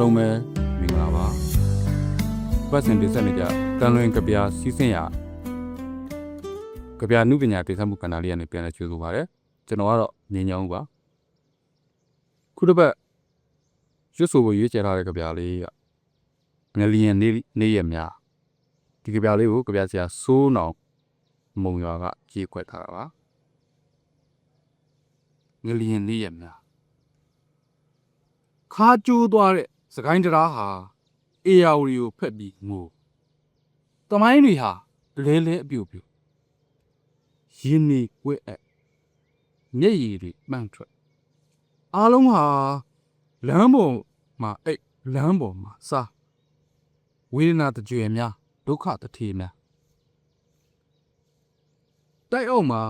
လုံးပဲမင်္ဂလာပါပတ်စင်တင်ဆက်နေကြတန်လွင်ကဗျာစီးစင်ရကဗျာနုပညာတင်ဆက်မှုကဏ္ဍလေးကနေပြန်လဲကြိုဆိုပါရစေကျွန်တော်ကတော့ညင်ညောင်းပါခုတစ်ပတ်ရွတ်ဆိုဖို့ရွေးချယ်ထားတဲ့ကဗျာလေးကငလျင်နေနေရများဒီကဗျာလေးကိုကဗျာဆရာစိုးနောင်မုံရွာကကြေးခွက်ထားတာပါငလျင်နေရများခါကျိုးသွားတဲ့ စကိုင်းတရားဟာအေယာဝတီကိုဖက်ပြီးငိုတမိုင်းတွေဟာလဲလဲအပြို့ပြို့ရင်းနေကွဲ့အပ်မျက်ရည်တွေမှန့်ထွက်အားလုံးဟာလမ်းပေါ်မှာအိတ်လမ်းပေါ်မှာစားဝေဒနာတကြွယ်များဒုက္ခတထေများတိုက်အောက်မှာ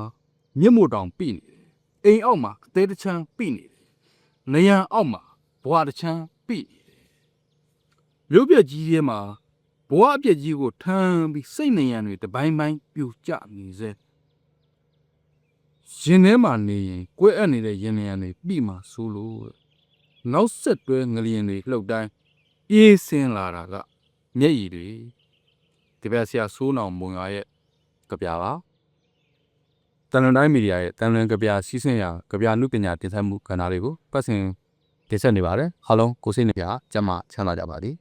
မြင့်မို့တောင်ပြိနေတယ်အိမ်အောက်မှာအသေးတချမ်းပြိနေတယ်နေရန်အောက်မှာဘဝတစ်ချမ်းပြည့်နေတယ် မြို့ပြက်ကြီးထဲမှာဘဝအပြက်ကြီးကိုထမ်းပြီးစိတ်နေရံတွေတပိုင်းပိုင်းပြိုကျနေစေရင်ထဲမှာနေရင်ကွဲအပ်နေတဲ့ရင်နေရံတွေပြီးမှဆိုးလို့တဲ့နောက်ဆက်တွဲငလျင်တွေလှုပ်တိုင်းအေးစင်းလာတာကမျက်ရည်တွေတပည့်ဆရာဆိုးနောင်မုံရွာရဲ့ကြပြပါတန်လွန်တိုင်းမီဒီယာရဲ့တန်လွန်ကြပြစီးစင်ရာကြပြနုပညာတင်ဆက်မှုကဏ္ဍလေးကိုပတ်စဉ်တင်ဆက်နေပါတယ်အားလုံးကိုစိတ်နှပြကျမ်းမချမ်းသာကြပါသည်